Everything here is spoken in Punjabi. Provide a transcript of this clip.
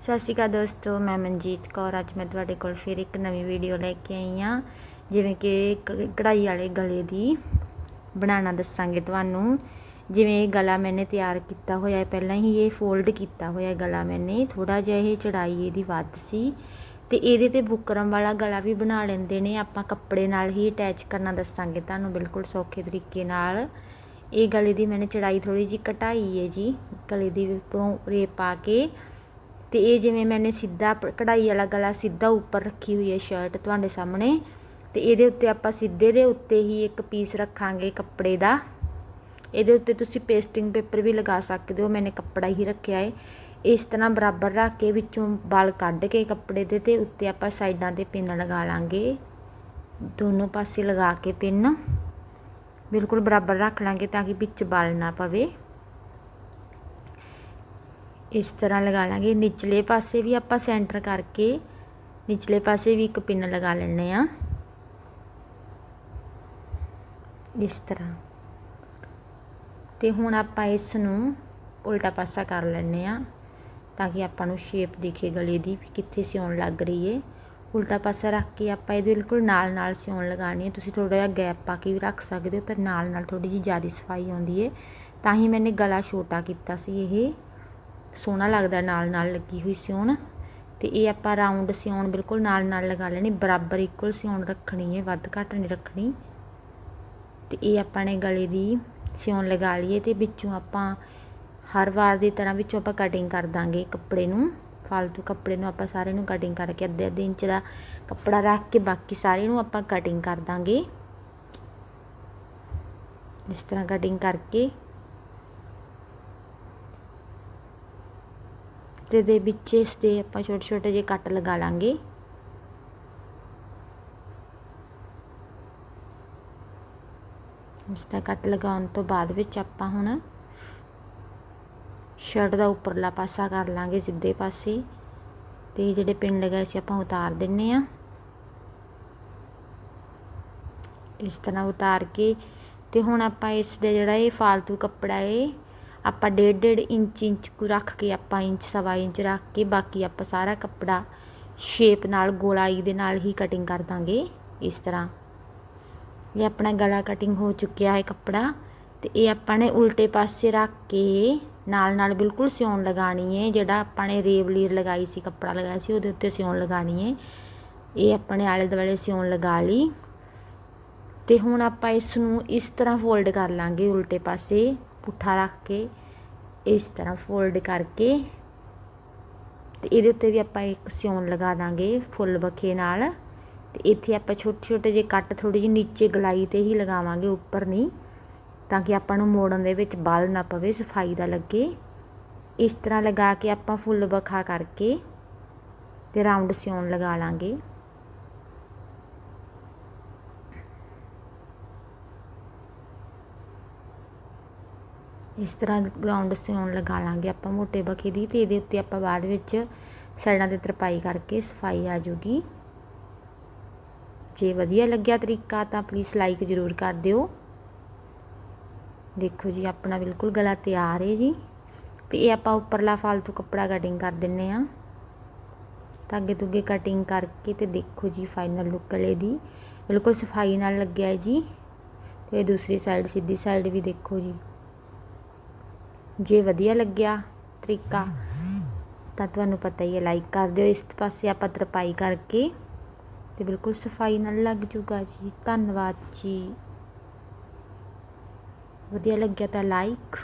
ਸਤਿ ਸ਼੍ਰੀ ਅਕਾਲ ਦੋਸਤੋ, ਮੈਂ ਮਨਜੀਤ ਕੌਰ। ਅੱਜ ਮੈਂ ਤੁਹਾਡੇ ਕੋਲ ਫਿਰ ਇੱਕ ਨਵੀਂ ਵੀਡੀਓ ਲੈ ਕੇ ਆਈ ਆ ਜਿਵੇਂ ਕਿ ਕਢਾਈ ਵਾਲੇ ਗਲੇ ਦੀ ਬਣਾਉਣਾ ਦੱਸਾਂਗੇ ਤੁਹਾਨੂੰ। ਜਿਵੇਂ ਇਹ ਗਲਾ ਮੈਨੇ ਤਿਆਰ ਕੀਤਾ ਹੋਇਆ ਹੈ। ਪਹਿਲਾਂ ਹੀ ਇਹ ਫੋਲਡ ਕੀਤਾ ਹੋਇਆ ਗਲਾ ਮੈਨੇ। ਥੋੜਾ ਜਿਹਾ ਇਹ ਚੜਾਈ ਇਹਦੀ ਵੱਧ ਸੀ। ਤੇ ਇਹਦੇ ਤੇ ਬੁਕਰਮ ਵਾਲਾ ਗਲਾ ਵੀ ਬਣਾ ਲੈਂਦੇ ਨੇ। ਆਪਾਂ ਕੱਪੜੇ ਨਾਲ ਹੀ ਅਟੈਚ ਕਰਨਾ ਦੱਸਾਂਗੇ ਤੁਹਾਨੂੰ ਬਿਲਕੁਲ ਸੌਖੇ ਤਰੀਕੇ ਨਾਲ। ਇਹ ਗਲੇ ਦੀ ਮੈਨੇ ਚੜਾਈ ਥੋੜੀ ਜੀ ਘਟਾਈ ਹੈ ਜੀ। ਗਲੇ ਦੀ ਉੱਪਰੋਂ ਰੇਪ ਪਾ ਕੇ ਤੇ ਇਹ ਜਿਵੇਂ ਮੈਨੇ ਸਿੱਧਾ ਕਢਾਈ ਵਾਲਾ ਗਲਾ ਸਿੱਧਾ ਉੱਪਰ ਰੱਖੀ ਹੋਈ ਹੈ ਸ਼ਰਟ ਤੁਹਾਡੇ ਸਾਹਮਣੇ। ਤੇ ਇਹਦੇ ਉੱਤੇ ਆਪਾਂ ਸਿੱਧੇ ਦੇ ਉੱਤੇ ਹੀ ਇੱਕ ਪੀਸ ਰੱਖਾਂਗੇ ਕੱਪੜੇ ਦਾ। ਇਹਦੇ ਉੱਤੇ ਤੁਸੀਂ ਪੇਸਟਿੰਗ ਪੇਪਰ ਵੀ ਲਗਾ ਸਕਦੇ ਹੋ, ਮੈਨੇ ਕੱਪੜਾ ਹੀ ਰੱਖਿਆ ਹੈ ਇਸ ਤਰ੍ਹਾਂ ਬਰਾਬਰ ਰੱਖ ਕੇ ਵਿੱਚੋਂ ਬਲ ਕੱਢ ਕੇ ਕੱਪੜੇ ਦੇ ਤੇ ਉੱਤੇ ਆਪਾਂ ਸਾਈਡਾਂ ਤੇ ਪਿੰਨ ਲਗਾ ਲਾਂਗੇ। ਦੋਨੋਂ ਪਾਸੇ ਲਗਾ ਕੇ ਪਿੰਨ। ਬਿਲਕੁਲ ਬਰਾਬਰ ਰੱਖ ਲਾਂਗੇ ਤਾਂ ਕਿ ਵਿੱਚ ਬਲ ਨਾ ਪਵੇ। ਇਸ ਤਰ੍ਹਾਂ ਲਗਾ ਲਾਂਗੇ। ਨਿਚਲੇ ਪਾਸੇ ਵੀ ਆਪਾਂ ਸੈਂਟਰ ਕਰਕੇ, ਨਿਚਲੇ ਪਾਸੇ ਵੀ ਇੱਕ ਪਿੰਨ ਲਗਾ ਲੈਣੇ ਆ ਇਸ ਤਰ੍ਹਾਂ। ਤੇ ਹੁਣ ਆਪਾਂ ਇਸ ਨੂੰ ਉਲਟਾ ਪਾਸਾ ਕਰ ਲੈਣੇ ਆ ਤਾਂ ਕਿ ਆਪਾਂ ਨੂੰ ਸ਼ੇਪ ਦਿਖੇ ਗਲੇ ਦੀ ਵੀ ਕਿੱਥੇ ਸਿਉਣ ਲੱਗ ਰਹੀ ਏ ਉਲਟਾ ਪਾਸਾ ਰੱਖ ਕੇ ਆਪਾਂ ਇਹਦੇ ਬਿਲਕੁਲ ਨਾਲ ਨਾਲ ਸਿਉਣ ਲਗਾਣੀ ਹੈ। ਤੁਸੀਂ ਥੋੜਾ ਜਿਹਾ ਗੈਪ ਪਾ ਕੇ ਵੀ ਰੱਖ ਸਕਦੇ ਹੋ, ਪਰ ਨਾਲ ਨਾਲ ਥੋੜੀ ਜਿਹੀ ਜ਼ਿਆਦਾ ਸਫ਼ਾਈ ਆਉਂਦੀ ਏ ਤਾਂ ਹੀ ਮੈਨੇ ਗਲਾ ਛੋਟਾ ਕੀਤਾ ਸੀ ਇਹ। ਸੋਹਣਾ ਲੱਗਦਾ ਨਾਲ ਨਾਲ ਲੱਗੀ ਹੋਈ ਸਿਉਣ। ਤੇ ਇਹ ਆਪਾਂ ਰਾਉਂਡ ਸਿਉਣ ਬਿਲਕੁਲ ਨਾਲ ਨਾਲ ਲਗਾ ਲੈਣੀ, ਬਰਾਬਰ ਇਕੁਅਲ ਸਿਉਣ ਰੱਖਣੀ ਹੈ, ਵੱਧ ਘੱਟ ਨਹੀਂ ਰੱਖਣੀ। ਤੇ ਇਹ ਆਪਾਂ ਨੇ ਗਲੇ ਦੀ ਸਿਉਣ ਲਗਾ ਲਈਏ ਤੇ ਵਿੱਚੋਂ ਆਪਾਂ ਹਰ ਵਾਰ ਦੀ ਤਰ੍ਹਾਂ ਵਿੱਚੋਂ ਆਪਾਂ ਕਟਿੰਗ ਕਰ ਦਾਂਗੇ ਕੱਪੜੇ ਨੂੰ। ਫालतू ਕੱਪੜੇ ਨੂੰ ਆਪਾਂ ਸਾਰੇ ਨੂੰ ਕਟਿੰਗ ਕਰਕੇ ਅੱਧੇ ਅੱਧੇ ਇੰਚ ਦਾ ਕੱਪੜਾ ਰੱਖ ਕੇ ਬਾਕੀ ਸਾਰੇ ਨੂੰ ਆਪਾਂ ਕਟਿੰਗ ਕਰ ਦਾਂਗੇ। ਇਸ ਤਰ੍ਹਾਂ ਕਟਿੰਗ ਕਰਕੇ ਤੇ ਦੇ ਵਿੱਚ ਇਸ ਦੇ ਆਪਾਂ ਛੋਟੇ ਛੋਟੇ ਜਿਹੇ ਕੱਟ ਲਗਾ ਲਾਂਗੇ। ਇਸ ਦਾ ਕੱਟ ਲਗਾਉਣ ਤੋਂ ਬਾਅਦ ਵਿੱਚ ਆਪਾਂ ਹੁਣ ਸ਼ਰਟ ਦਾ ਉੱਪਰਲਾ ਪਾਸਾ ਕਰ ਲਾਂਗੇ ਸਿੱਧੇ ਪਾਸੇ। ਤੇ ਜਿਹੜੇ ਪਿੰਡ ਲਗਾਏ ਸੀ ਆਪਾਂ ਉਤਾਰ ਦਿੰਨੇ ਆ। ਇਸ ਤਰ੍ਹਾਂ ਉਤਾਰ ਕੇ ਤੇ ਹੁਣ ਆਪਾਂ ਇਸ ਦੇ ਜਿਹੜਾ ਇਹ ਫालतू ਕੱਪੜਾ ਏ ਆਪਾਂ ਡੇਢ ਡੇਢ ਇੰਚ ਇੰਚ ਕੁ ਰੱਖ ਕੇ ਆਪਾਂ ਇੰਚ, ਸਵਾ ਇੰਚ ਰੱਖ ਕੇ ਬਾਕੀ ਆਪਾਂ ਸਾਰਾ ਕੱਪੜਾ ਸ਼ੇਪ ਨਾਲ, ਗੋਲਾਈ ਦੇ ਨਾਲ ਹੀ ਕਟਿੰਗ ਕਰ ਦਾਂਗੇ ਇਸ ਤਰ੍ਹਾਂ। ਇਹ ਆਪਣਾ ਗਲਾ ਕਟਿੰਗ ਹੋ ਚੁੱਕਿਆ ਹੈ ਕੱਪੜਾ ਤੇ ਇਹ ਆਪਾਂ ਨੇ ਉਲਟੇ ਪਾਸੇ ਰੱਖ ਕੇ ਨਾਲ ਨਾਲ ਬਿਲਕੁਲ ਸਿਉਣ ਲਗਾਣੀ ਹੈ। ਜਿਹੜਾ ਆਪਾਂ ਨੇ ਰੇਵਲੀਰ ਲਗਾਈ ਸੀ, ਕੱਪੜਾ ਲਗਾਇਆ ਸੀ, ਉਹਦੇ ਉੱਤੇ ਸਿਉਣ ਲਗਾਣੀ ਹੈ। ਇਹ ਆਪਣੇ ਆਲੇ ਦੁਆਲੇ ਸਿਉਣ ਲਗਾ ਲਈ ਤੇ ਹੁਣ ਆਪਾਂ ਇਸ ਨੂੰ ਇਸ ਤਰ੍ਹਾਂ ਫੋਲਡ ਕਰ ਲਾਂਗੇ ਉਲਟੇ ਪਾਸੇ। ਪੁੱਠਾ ਰੱਖ ਕੇ ਇਸ ਤਰ੍ਹਾਂ ਫੋਲਡ ਕਰਕੇ ਤੇ ਇਹਦੇ ਉੱਤੇ ਵੀ ਆਪਾਂ ਇੱਕ ਸਿਉਣ ਲਗਾ ਦਾਂਗੇ ਫੁੱਲ ਬਖੇ ਨਾਲ। ਤੇ ਇੱਥੇ ਆਪਾਂ ਛੋਟੇ ਛੋਟੇ ਜਿਹੇ ਕੱਟ ਥੋੜੀ ਜਿਹੀ ਨੀਚੇ ਗਲਾਈ ਤੇ ਹੀ ਲਗਾਵਾਂਗੇ, ਉੱਪਰ ਨਹੀਂ, ਤਾਂ ਕਿ ਆਪਾਂ ਨੂੰ ਮੋੜਨ ਦੇ ਵਿੱਚ ਬਲ ਨਾ ਪਵੇ, ਸਫ਼ਾਈ ਦਾ ਲੱਗੇ। ਇਸ ਤਰ੍ਹਾਂ ਲਗਾ ਕੇ ਆਪਾਂ ਫੁੱਲ ਬਖਾ ਕਰਕੇ ਤੇ ਰਾਉਂਡ ਸਿਉਣ ਲਗਾ ਲਾਂਗੇ। ਇਸ ਤਰ੍ਹਾਂ ਗਰਾਊਂਡ ਸਿਉਣ ਲਗਾ ਲਾਂਗੇ ਆਪਾਂ ਮੋਟੇ ਬਖੇ ਦੀ ਤੇ ਇਹਦੇ ਉੱਤੇ ਆਪਾਂ ਬਾਅਦ ਵਿੱਚ ਸਾਈਡਾਂ ਤੇ ਤਰਪਾਈ ਕਰਕੇ ਸਫ਼ਾਈ ਆ ਜੂਗੀ ਜੇ ਵਧੀਆ ਲੱਗਿਆ ਤਰੀਕਾ ਤਾਂ ਪਲੀਜ਼ ਲਾਈਕ ਜ਼ਰੂਰ ਕਰ ਦਿਓ। ਦੇਖੋ ਜੀ, ਆਪਣਾ ਬਿਲਕੁਲ ਗਲਾ ਤਿਆਰ ਹੈ ਜੀ। ਤੇ ਇਹ ਆਪਾਂ ਉੱਪਰਲਾ ਫਾਲਤੂ ਕੱਪੜਾ ਕਟਿੰਗ ਕਰ ਦਿੰਨੇ ਆ। ਧਾਗੇ ਤੁਗੇ ਕਟਿੰਗ ਕਰਕੇ ਤੇ ਦੇਖੋ ਜੀ ਫਾਈਨਲ ਲੁੱਕ ਗਲੇ ਦੀ। ਬਿਲਕੁਲ ਸਫ਼ਾਈ ਨਾਲ ਲੱਗਿਆ ਹੈ ਜੀ। ਤੇ ਦੂਸਰੀ ਸਾਈਡ ਸਿੱਧੀ ਸਾਈਡ ਵੀ ਦੇਖੋ ਜੀ। ਜੇ ਵਧੀਆ ਲੱਗਿਆ ਤਰੀਕਾ, ਤਾਂ ਤੁਹਾਨੂੰ ਪਤਾ ਹੀ ਹੈ ਲਾਈਕ ਕਰ ਦਿਓ ਇਸ ਪਾਸੇ ਆਪਾਂ ਤਰਪਾਈ ਕਰਕੇ ਤੇ ਬਿਲਕੁਲ ਸਫ਼ਾਈ ਨਾਲ ਲੱਗ ਜੂਗਾ ਜੀ। ਧੰਨਵਾਦ ਜੀ। ਵਧੀਆ ਲੱਗਿਆ ਤਾਂ ਲਾਈਕ